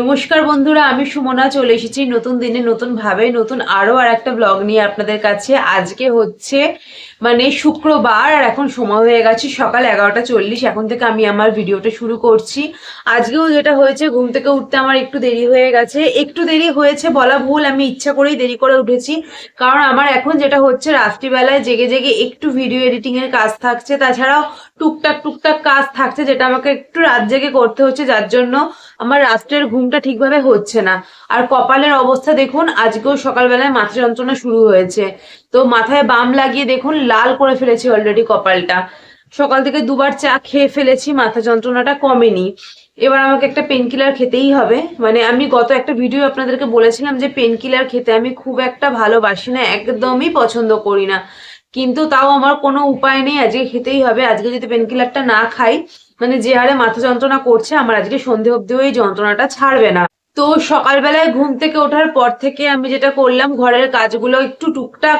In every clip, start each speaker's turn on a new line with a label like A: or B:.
A: নমস্কার বন্ধুরা, আমি সুমনা, চলে এসেছি নতুন দিনে, নতুন ভাবে, নতুন আরও আর একটা ব্লগ নিয়ে আপনাদের কাছে। আজকে হচ্ছে মানে শুক্রবার, আর এখন সময় হয়ে গেছে সকাল এগারোটা চল্লিশ, এখন থেকে আমি আমার ভিডিওটা শুরু করছি। আজকেও যেটা হয়েছে, ঘুম থেকে উঠতে আমার একটু দেরি হয়ে গেছে। একটু দেরি হয়েছে বলা ভুল, আমি ইচ্ছা করেই দেরি করে উঠেছি। কারণ আমার এখন যেটা হচ্ছে, রাত্রিবেলায় জেগে জেগে একটু ভিডিও এডিটিং এর কাজ থাকছে। তাছাড়াও টুকটাক টুকটাক কাজ থাকছে যেটা আমাকে একটু রাত জেগে করতে হচ্ছে, যার জন্য আমার রাত্রের ঘুমটা ঠিকভাবে হচ্ছে না। আর কপালের অবস্থা দেখুন, আজকেও সকালবেলায় মাথা যন্ত্রণা শুরু হয়েছে। তো মাথায় বাম লাগিয়ে দেখুন, লাল করে ফেলেছি অলরেডি কপালটা। সকাল থেকে দুবার চা খেয়ে ফেলেছি, মাথা যন্ত্রণাটা কমেনি। এবার আমাকে একটা পেন কিলার খেতেই হবে। মানে আমি গত একটা ভিডিও আপনাদেরকে বলেছিলাম যে পেন কিলার খেতে আমি খুব একটা ভালোবাসি না, একদমই পছন্দ করি না। কিন্তু তাও আমার কোনো উপায় নেই, আজকে খেতেই হবে। আজকে যদি পেন কিলারটা না খাই মানে যে হারে মাথা যন্ত্রণা করছে, আমার আজকে সন্ধে অব্দিও এই যন্ত্রণাটা ছাড়বে না। তো সকালবেলায় ঘুম থেকে ওঠার পর থেকে আমি যেটা করলাম, ঘরের কাজগুলো একটু টুকটাক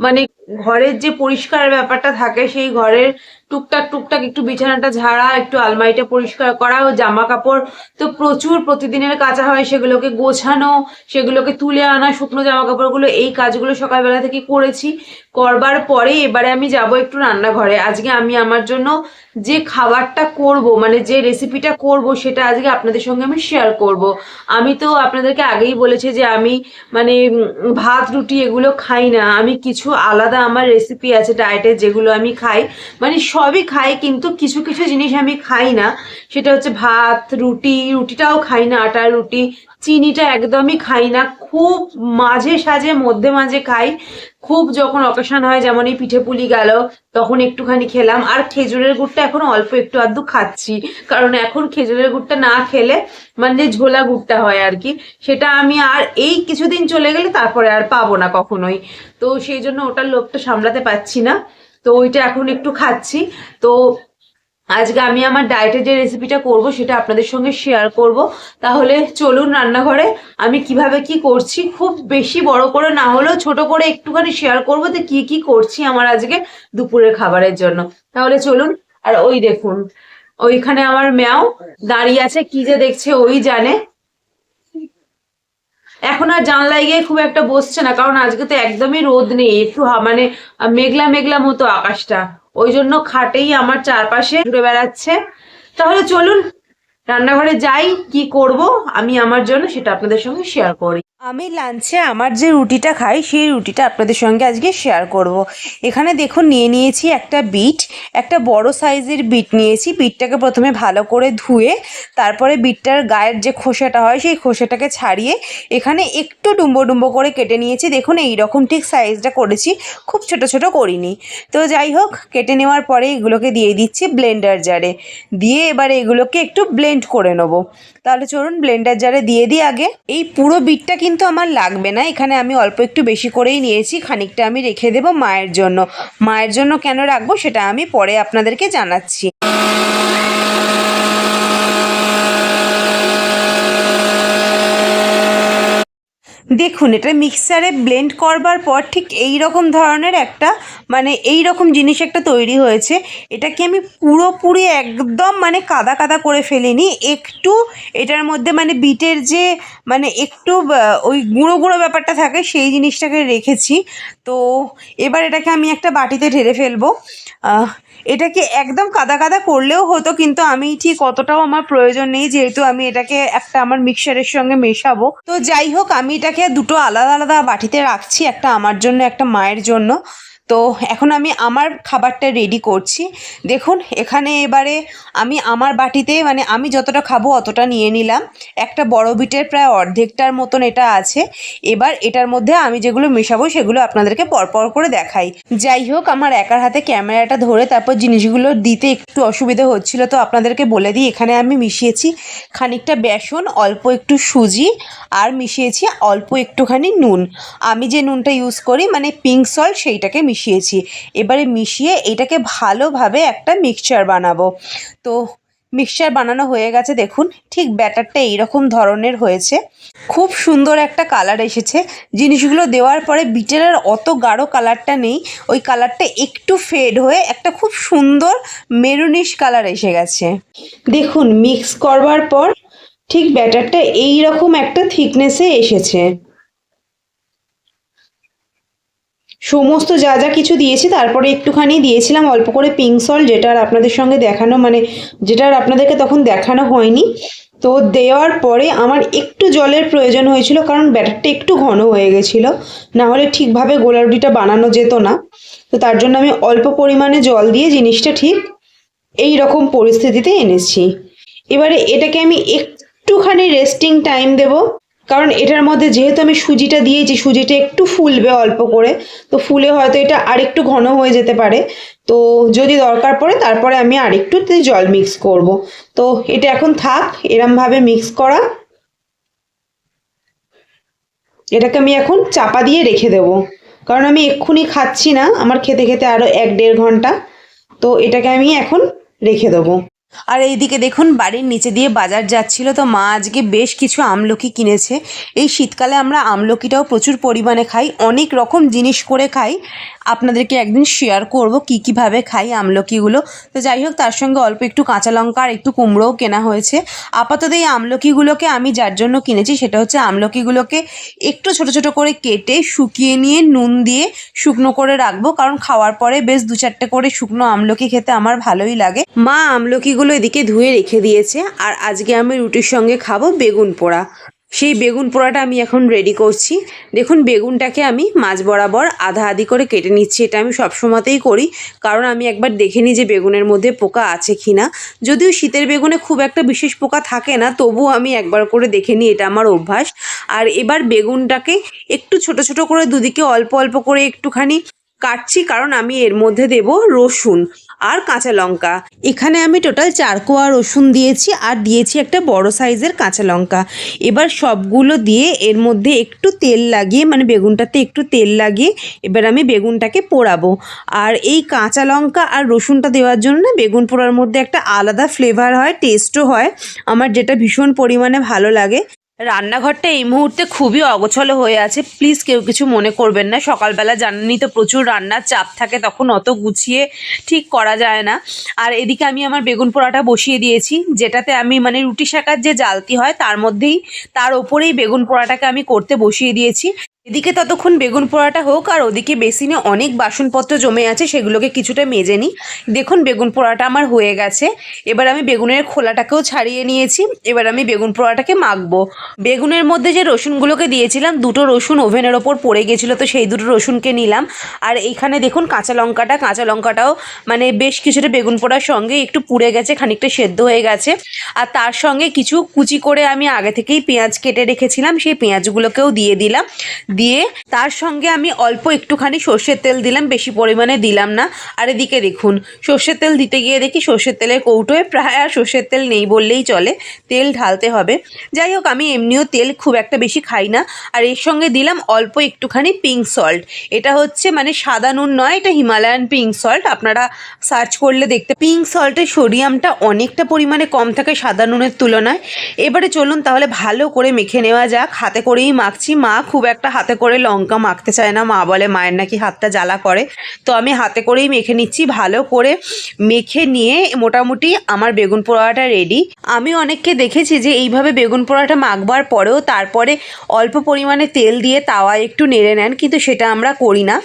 A: মানে ঘরের যে পরিষ্কার ব্যাপারটা থাকে, সেই ঘরের টুকটাক টুকটাক একটু বিছানাটা ঝাড়া, একটু আলমারিটা পরিষ্কার করা ও জামা কাপড় তো প্রচুর প্রতিদিনের কাঁচা হয় সেগুলোকে গোছানো, সেগুলোকে তুলে আনা, শুকনো জামা কাপড়গুলো এই কাজগুলো সকালবেলা থেকে করেছি। করবার পরে এবারে আমি যাব একটু রান্নাঘরে। আজকে আমি আমার জন্য যে খাবারটা করব মানে যে রেসিপিটা করব, সেটা আজকে আপনাদের সঙ্গে আমি শেয়ার করব। আমি তো আপনাদেরকে আগেই বলেছি যে আমি মানে ভাত, রুটি এগুলো খাই না। আমি কিছু আলাদা আমার রেসিপি আছে ডায়েটে যেগুলো আমি খাই। মানে সবই খাই, কিন্তু কিছু কিছু জিনিস আমি খাই না। সেটা হচ্ছে ভাত, রুটি, রুটিটাও খাই না আটার রুটি, চিনিটা একদমই খাই না। খুব মাঝে সাঝে, মধ্যে মাঝে খাই। খুব যখন অকেশন হয়, যেমন এই পিঠে পুলি গেল, তখন একটুখানি খেলাম। আর খেজুরের গুড়টা এখন অল্প একটু আধটু খাচ্ছি। কারণ এখন খেজুরের গুড়টা না খেলে মানে ঝোলা গুড়টা হয় আর কি। সেটা আমি আর এই কিছুদিন চলে গেলে তারপরে আর পাবো না কখনোই। তো সেই জন্য ওটার লোভটা সামলাতে পারছি না। তো ওইটা এখন একটু খাচ্ছি। তো আজকে আমি আমার ডায়েটের যে রেসিপিটা করব, সেটা আপনাদের সঙ্গে শেয়ার করব। তাহলে চলুন রান্নাঘরে, আমি কীভাবে কি করছি, খুব বেশি বড় করে না হলেও ছোট করে একটুখানি শেয়ার করব যে কি কি করছি আমার আজকে দুপুরের খাবারের জন্য। তাহলে চলুন, আর ওই দেখুন, ওইখানে আমার ম্যাও দাঁড়িয়ে আছে, কি যে দেখছে ওই জানে। এখন আর জানলায় গিয়ে খুব একটা বসছে না, কারণ আজকে তো একদমই রোদ নেই, একটু মানে মেঘলা মেঘলা মতো আকাশটা। ওই জন্য খাটেই আমার চারপাশে ঘুরে বেড়াচ্ছে। তাহলে চলুন, রান্নাঘরে যাই, কি করব, আমি আমার জন্য সেটা আপনাদের সঙ্গে শেয়ার করি। আমি লাঞ্চে আমার যে রুটিটা খাই, সেই রুটিটা আপনাদের সঙ্গে আজকে শেয়ার করব। এখানে দেখুন, নিয়ে নিয়েছি একটা বিট, একটা বড় সাইজের বিট নিয়েছি। বিটটাকে প্রথমে ভালো করে ধুয়ে, তারপরে বিটটার গায়ের যে খোসাটা হয়, সেই খোসাটাকে ছাড়িয়ে, এখানে একটু ডুম্বো ডুম্বো করে কেটে নিয়েছি। দেখুন এই রকম ঠিক সাইজটা করেছি, খুব ছোট ছোট করিনি। তো যাই হোক, কেটে নেওয়ার পরে এগুলোকে দিয়ে দিচ্ছি ব্লেন্ডার জারে দিয়ে এবারে এগুলোকে একটু ব্লেন্ড করে নেব। তাহলে চলুন ব্লেন্ডার জারে দিয়ে দিই আগে। এই পুরো বিটটা কিন্তু আমার লাগবে না। এখানে আমি অল্প একটু বেশি করেই নিয়েছি। খানিকটা আমি রেখে দেব মায়ের জন্য। মায়ের জন্য কেন রাখব সেটা আমি পরে আপনাদেরকে জানাচ্ছি। দেখুন, এটা মিক্সারে ব্লেন্ড করবার পর ঠিক এই রকম ধরনের একটা মানে এই রকম জিনিস একটা তৈরি হয়েছে। এটাকে আমি পুরোপুরি একদম মানে কাদা কাদা করে ফেলিনি। একটু এটার মধ্যে মানে বিটের যে মানে একটু ওই গুঁড়ো গুঁড়ো ব্যাপারটা থাকে, সেই জিনিসটাকে রেখেছি। তো এবার এটাকে আমি একটা বাটিতে ঢেলে ফেলব। এটাকে একদম কাদা কাদা করলেও হতো, কিন্তু আমি ঠিক অতটাও আমার প্রয়োজন নেই, যেহেতু আমি এটাকে একটা আমার মিক্সারের সঙ্গে মেশাবো। তো যাই হোক, আমি এটাকে দুটো আলাদা আলাদা বাটিতে রাখছি, একটা আমার জন্য, একটা মায়ের জন্য। তো এখন আমি আমার খাবারটা রেডি করছি। দেখুন, এখানে এবারে আমি আমার বাটিতে মানে আমি যতটা খাব অতটা নিয়ে নিলাম। একটা বড় বিটের প্রায় অর্ধেকটার মতন এটা আছে। এবার এটার মধ্যে আমি যেগুলো মেশাবো সেগুলো আপনাদেরকে পরপর করে দেখাই। যাই হোক, আমার একার হাতে ক্যামেরাটা ধরে তারপর জিনিসগুলো দিতে একটু অসুবিধা হচ্ছিল তো আপনাদেরকে বলে দিই, এখানে আমি মিশিয়েছি খানিকটা বেসন, অল্প একটু সুজি আর মিশিয়েছি অল্প একটুখানি নুন। আমি যে নুনটা ইউজ করি মানে পিঙ্ক সল্ট সেইটাকে মিশিয়েছি। এবারে মিশিয়ে এটাকে ভালোভাবে একটা মিক্সচার বানাবো। তো মিক্সচার বানানো হয়ে গেছে, দেখুন, ঠিক ব্যাটারটা এইরকম ধরনের হয়েছে। খুব সুন্দর একটা কালার এসেছে। জিনিসগুলো দেওয়ার পরে বিটের আর অত গাঢ় কালারটা নেই। ওই কালারটা একটু ফেড হয়ে একটা খুব সুন্দর মেরুনিশ কালার এসে গেছে। দেখুন মিক্স করবার পর ঠিক ব্যাটারটা এই রকম একটা থিকনেসে এসেছে। সমস্ত যা যা কিছু দিয়েছি, তারপরে একটুখানি দিয়েছিলাম অল্প করে পিঙ্ক সল্ট যেটা আর আপনাদের সঙ্গে দেখানো মানে যেটা আর আপনাদেরকে তখন দেখানো হয়নি। তো দেওয়ার পরে আমার একটু জলের প্রয়োজন হয়েছিল, কারণ ব্যাটারটা একটু ঘন হয়ে গেছিল। না হলে ঠিকভাবে গোলা রুটিটা বানানো যেত না। তো তার জন্য আমি অল্প পরিমাণে জল দিয়ে জিনিসটা ঠিক এই রকম পরিস্থিতিতে এনেছি। এবারে এটাকে আমি একটুখানি রেস্টিং টাইম দেব। কারণ এটার মধ্যে যেহেতু আমি সুজিটা দিয়েছি, সুজিটা একটু ফুলবে অল্প করে। তো ফুলে হয়তো এটা আরেকটু ঘন হয়ে যেতে পারে। তো যদি দরকার পড়ে, তারপরে আমি আরেকটু জল মিক্স করব। তো এটা এখন থাক, এরমভাবে মিক্স করা। এটাকে আমি এখন চাপা দিয়ে রেখে দেব। কারণ আমি এক্ষুনি খাচ্ছি না, আমার খেতে খেতে আরও এক দেড় ঘণ্টা। তো এটাকে আমি এখন রেখে দেবো। আর এইদিকে দেখুন, বাড়ির নিচে দিয়ে বাজার যাচ্ছিল তো মা আজকে বেশ কিছু আমলকি কিনেছে। এই শীতকালে আমরা আমলকিটাও প্রচুর পরিমাণে খাই, অনেক রকম জিনিস করে খাই। আপনাদেরকে একদিন শেয়ার করব কি কীভাবে খাই আমলকিগুলো। তো যাই হোক, তার সঙ্গে অল্প একটু কাঁচা লঙ্কা আর একটু কুমড়োও কেনা হয়েছে। আপাতত এই আমলকিগুলোকে আমি যার জন্য কিনেছি সেটা হচ্ছে আমলকিগুলোকে একটু ছোট ছোট করে কেটে শুকিয়ে নিয়ে নুন দিয়ে শুকনো করে রাখব। কারণ খাওয়ার পরে বেশ দু চারটে করে শুকনো আমলকি খেতে আমার ভালোই লাগে। মা আমলকিগুলো এদিকে ধুয়ে রেখে দিয়েছে। আর আজকে আমি রুটির সঙ্গে খাব বেগুন পোড়া। সেই বেগুন পোড়াটা আমি এখন রেডি করছি। দেখুন, বেগুনটাকে আমি মাছ বরাবর আধা আধি করে কেটে নিচ্ছি। এটা আমি সবসময়তেই করি, কারণ আমি একবার দেখে নিই যে বেগুনের মধ্যে পোকা আছে কি না যদিও শীতের বেগুনে খুব একটা বিশেষ পোকা থাকে না, তবুও আমি একবার করে দেখে নিই, এটা আমার অভ্যাস। আর এবার বেগুনটাকে একটু ছোট ছোট করে দুদিকে অল্প অল্প করে একটুখানি কাটছি, কারণ আমি এর মধ্যে দেব রসুন। আর কাঁচা লঙ্কা। এখানে আমি টোটাল চার কোয়া রসুন দিয়েছি আর দিয়েছি একটা বড় সাইজের কাঁচা লঙ্কা। এবার সবগুলো দিয়ে এর মধ্যে একটু তেল লাগিয়ে মানে বেগুনটাতে একটু তেল লাগিয়ে এবার আমি বেগুনটাকে পোড়াবো। আর এই কাঁচা লঙ্কা আর রসুনটা দেওয়ার জন্য না বেগুন পোড়ার মধ্যে একটা আলাদা ফ্লেভার হয় টেস্টও হয়। আমার যেটা ভীষণ পরিমাণে ভালো লাগে। রান্নাঘরটা এই মুহূর্তে খুবই অগোছলো হয়ে আছে। প্লিজ কেউ কিছু মনে করবেন না। সকালবেলা জানেনই তো প্রচুর রান্নার চাপ থাকে, তখন অত গুছিয়ে ঠিক করা যায় না। আর এদিকে আমি আমার বেগুন পোড়াটা বসিয়ে দিয়েছি, যেটাতে আমি মানে রুটি শাকার যে জালতি হয়, তার মধ্যেই, তার ওপরেই বেগুন পোড়াটাকে আমি করতে বসিয়ে দিয়েছি। এদিকে ততক্ষণ বেগুন পোড়াটা হোক, আর ওদিকে বেসিনে অনেক বাসনপত্র জমে আছে, সেগুলোকে কিছুটা মেজে নিই। দেখুন, বেগুন পোড়াটা আমার হয়ে গেছে। এবার আমি বেগুনের খোলাটাকেও ছাড়িয়ে নিয়েছি। এবার আমি বেগুন পোড়াটাকে মাখবো। বেগুনের মধ্যে যে রসুনগুলোকে দিয়েছিলাম, দুটো রসুন ওভেনের ওপর পড়ে গেছিল, তো সেই দুটো রসুনকে নিলাম। আর এইখানে দেখুন, কাঁচা লঙ্কাটা, কাঁচা লঙ্কাটাও মানে বেশ কিছুটা বেগুন পোড়ার সঙ্গে একটু পুড়ে গেছে, খানিকটা সেদ্ধ হয়ে গেছে। আর তার সঙ্গে কিছু কুচি করে আমি আগে থেকেই পেঁয়াজ কেটে রেখেছিলাম, সেই পেঁয়াজগুলোকেও দিয়ে দিলাম। দিয়ে তার সঙ্গে আমি অল্প একটুখানি সর্ষের তেল দিলাম, বেশি পরিমাণে দিলাম না। আর এদিকে দেখুন, সর্ষের তেল দিতে গিয়ে দেখি সর্ষের তেলের কৌটোয় প্রায় আর সর্ষের তেল নেই বললেই চলে, তেল ঢালতে হবে। যাই হোক, আমি এমনিও তেল খুব একটা বেশি খাই না। আর এর সঙ্গে দিলাম অল্প একটুখানি পিঙ্ক সল্ট এটা হচ্ছে মানে সাদা নুন নয়, এটা হিমালয়ান পিঙ্ক সল্ট আপনারা সার্চ করলে দেখতে পিঙ্ক সল্টের সোডিয়ামটা অনেকটা পরিমাণে কম থাকে সাদা নুনের তুলনায়। এবারে চলুন তাহলে ভালো করে মেখে নেওয়া যাক। হাতে করেই মাখছি। মা খুব একটা হাতে করে লঙ্কা মাখতে চায় না, মা বলে, মায়ের নাকি হাতটা জ্বালা করে। তো আমি হাতে করেই মেখে নিচ্ছি, ভালো করে মেখে নিয়ে মোটামুটি আমার বেগুন পোড়াটা রেডি আমি অনেককে দেখেছি যে এইভাবে বেগুন পোড়াটা মাখবার পরেও তারপরে অল্প পরিমাণে তেল দিয়ে তাওয়া একটু নেড়ে নেন, কিন্তু সেটা আমরা করি না।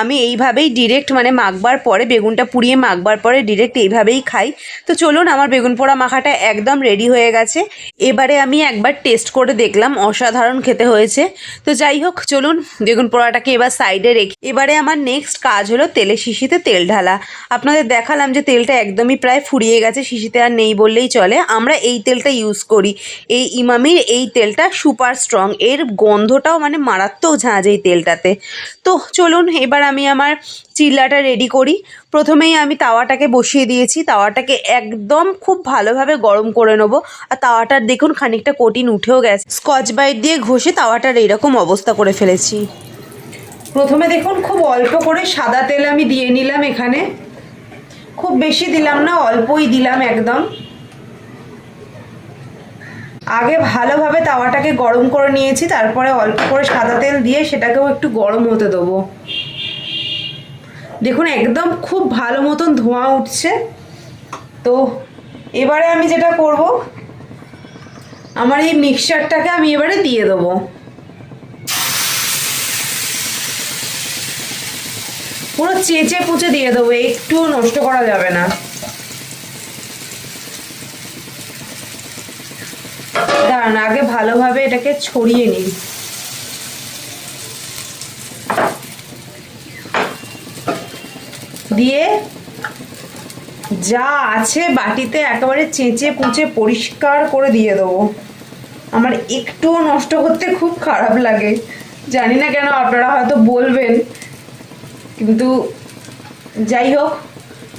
A: আমি এইভাবেই ডিরেক্ট মানে মাখবার পরে, বেগুনটা পুড়িয়ে মাখবার পরে ডিরেক্ট এইভাবেই খাই। তো চলুন, আমার বেগুন পোড়া মাখাটা একদম রেডি হয়ে গেছে। এবারে আমি একবার টেস্ট করে দেখলাম, অসাধারণ খেতে হয়েছে। তো যাই হোক চলুন। বেগুন পোড়াটাকে এবার সাইডে রেখে এবারে আমার নেক্সট কাজ হলো তেলে শিশিতে তেল ঢালা। আপনাদের দেখালাম যে তেলটা একদমই প্রায় ফুরিয়ে গেছে, শিশিতে আর নেই বললেই চলে। আমরা এই তেলটা ইউজ করি। এই ইমামির এই তেলটা সুপার স্ট্রং এর গন্ধটাও মানে মারাত্মক ঝাঁজ এই তেলটাতে। তো চলুন, এবার আমি আমার চিল্লাটা রেডি করি। প্রথমেই আমি তাওয়াটাকে বসিয়ে দিয়েছি। তাওয়াটাকে একদম খুব ভালোভাবে গরম করে নেব। আর তাওয়াটার দেখুন খানিকটা কঠিন উঠেও গেছে। স্কচ বাইট দিয়ে ঘষে তাওয়াটার এইরকম অবস্থা করে ফেলেছি। প্রথমে দেখুন খুব অল্প করে সাদা তেল আমি দিয়ে নিলাম এখানে। খুব বেশি দিলাম না, অল্পই দিলাম একদম। আগে ভালোভাবে তাওয়াটাকে গরম করে নিয়েছি, তারপরে অল্প করে সাদা তেল দিয়ে সেটাকেও একটু গরম হতে দেবো। দেখুন, একদম খুব ভালো মতন ধোঁয়া উঠছে। তো এবারে আমি যেটা করব, আমার এই মিক্সারটাকে আমি এবারে দিয়ে দেবো। পুরো চেঁচে পুচে দিয়ে দেবো একটুও নষ্ট করা যাবে না। দাঁড়ান, আগে ভালোভাবে এটাকে ছড়িয়ে নিই। দিয়ে যা আছে বাটিতে একেবারে চেঁচে পুচে পরিষ্কার করে দিয়ে দেবো। আমার একটুও নষ্ট করতে খুব খারাপ লাগে। জানি না কেন আপনারা হয়তো বলবেন, কিন্তু যাই হোক,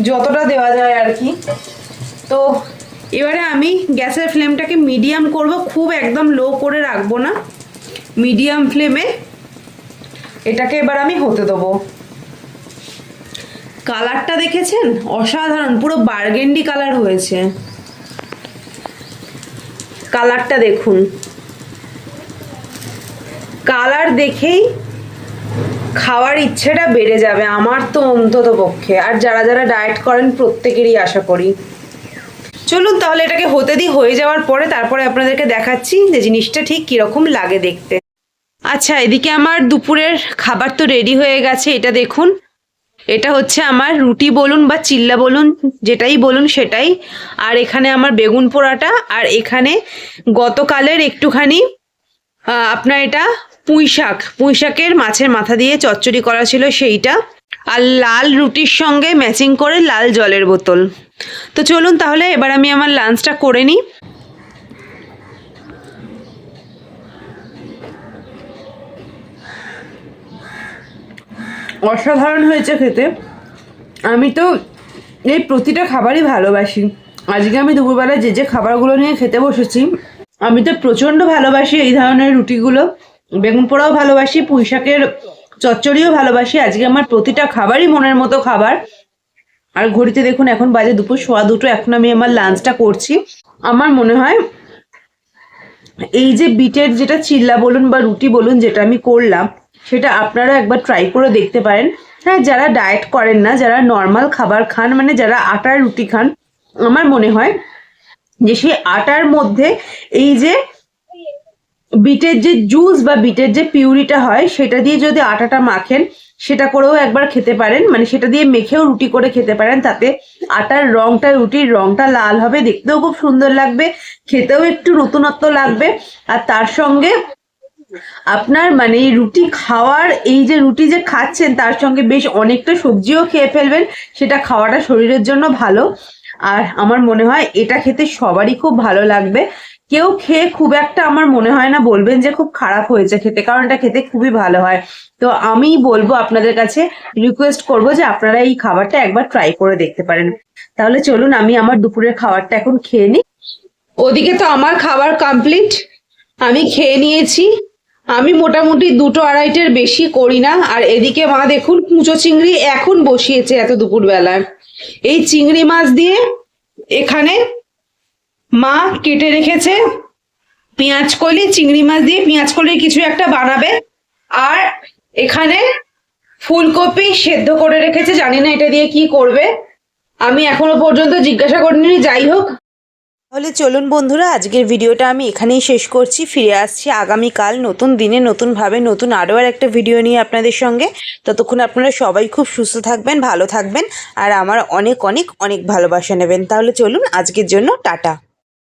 A: যতটা দেওয়া যায় আর কি। তো এবারে আমি গ্যাসের ফ্লেমটাকে মিডিয়াম করব, খুব একদম লো করে রাখব না। মিডিয়াম ফ্লেমে এটাকে এবার আমি হতে দেবো। কালারটা দেখেছেন? অসাধারণ, পুরো বার্গেন্ডি কালার হয়েছে। কালারটা দেখুন। কালার দেখেই খাওয়ার ইচ্ছেটা বেড়ে যাবে আমার তো অন্তত পক্ষে। আর যারা যারা ডায়েট করেন প্রত্যেকেরই আশা করি। চলুন তাহলে এটাকে হতে দিই, হয়ে যাওয়ার পরে তারপরে আপনাদেরকে দেখাচ্ছি যে জিনিসটা ঠিক কীরকম লাগে দেখতে। আচ্ছা এদিকে আমার দুপুরের খাবার তো রেডি হয়ে গেছে, এটা দেখুন। এটা হচ্ছে আমার রুটি বলুন বা চিল্লা বলুন, যেটাই বলুন সেটাই। আর এখানে আমার বেগুন পোড়াটা, আর এখানে গতকালের একটুখানি আপনার এটা পুঁই শাক। পুঁই শাকের মাছের মাথা দিয়ে চচ্চড়ি করা ছিল সেইটা। আর লাল রুটির সঙ্গে ম্যাচিং করে লাল জলের বোতল। তো চলুন তাহলে এবার আমি আমার লাঞ্চটা করে নিই। অসাধারণ হয়েছে খেতে। আমি তো এই প্রতিটা খাবারই ভালোবাসি। আজকে আমি দুপুরবেলা যে যে খাবারগুলো নিয়ে খেতে বসেছি, আমি তো প্রচণ্ড ভালোবাসি এই ধরনের রুটিগুলো। বেগুন পোড়াও ভালোবাসি, পুঁই শাকের চচ্চড়িও ভালোবাসি। আজকে আমার প্রতিটা খাবারই মনের মতো খাবার। আর ঘড়িতে দেখুন, এখন বাজে দুপুর সোয়া দুটো, এখন আমি আমার লাঞ্চটা করছি। আমার মনে হয় এই যে বিটের যেটা চিল্লা বলুন বা রুটি বলুন যেটা আমি করলাম সেটা আপনারা একবার ট্রাই করে দেখতে পারেন। হ্যাঁ যারা ডায়েট করেন না, যারা নর্মাল খাবার খান মানে যারা আটার রুটি খান, আমার মনে হয় যে সেই আটার মধ্যে এই যে বিটের যে জুস বা বিটের যে পিউরিটা হয়, সেটা দিয়ে যদি আটাটা মাখেন, সেটা করেও একবার খেতে পারেন। মানে সেটা দিয়ে মেখেও রুটি করে খেতে পারেন, তাতে আটার রংটা, রুটির রংটা লাল হবে, দেখতেও খুব সুন্দর লাগবে, খেতেও একটু নতুনত্ব লাগবে। আর তার সঙ্গে আপনার মানে রুটি খাওয়ার, এই যে রুটি যে খাচ্ছেন, তার সঙ্গে বেশ অনেকটা সবজিও খেয়ে ফেলবেন, সেটা খাওয়াটা শরীরের জন্য ভালো। আর আমার মনে হয় এটা খেতে সবারই খুব ভালো লাগবে। কেউ খেয়ে খুব একটা আমার মনে হয় না বলবেন যে খুব খারাপ হয়েছে খেতে, কারণ এটা খেতে খুবই ভালো হয়। তো আমি বলব আপনাদের কাছে রিকোয়েস্ট করব যে আপনারা এই খাবারটা একবার ট্রাই করে দেখতে পারেন। তাহলে চলুন, আমি আমার দুপুরের খাবারটা এখন খেয়ে নিই। ওদিকে তো আমার খাবার কমপ্লিট আমি খেয়ে নিয়েছি। আমি মোটামুটি দুটো আড়াইটের বেশি করি না। আর এদিকে মা দেখুন, কুঁচো চিংড়ি এখন বসিয়েছে এত দুপুরবেলায় এই চিংড়ি মাছ দিয়ে এখানে মা কেটে রেখেছে। পেঁয়াজ কলি, চিংড়ি মাছ দিয়ে পেঁয়াজ কলির কিছু একটা বানাবে। আর এখানে ফুলকপি সেদ্ধ করে রেখেছে। জানি না এটা দিয়ে কি করবে। আমি এখনও পর্যন্ত জিজ্ঞাসা করিনি। যাই হোক তাহলে চলুন বন্ধুরা, আজকের ভিডিওটা আমি এখানেই শেষ করছি। ফিরে আসছি আগামীকাল নতুন দিনে, নতুনভাবে, নতুন আরও আর একটা ভিডিও নিয়ে আপনাদের সঙ্গে। ততক্ষণ আপনারা সবাই খুব সুস্থ থাকবেন, ভালো থাকবেন, আর আমার অনেক অনেক অনেক ভালোবাসা নেবেন। তাহলে চলুন আজকের জন্য টাটা।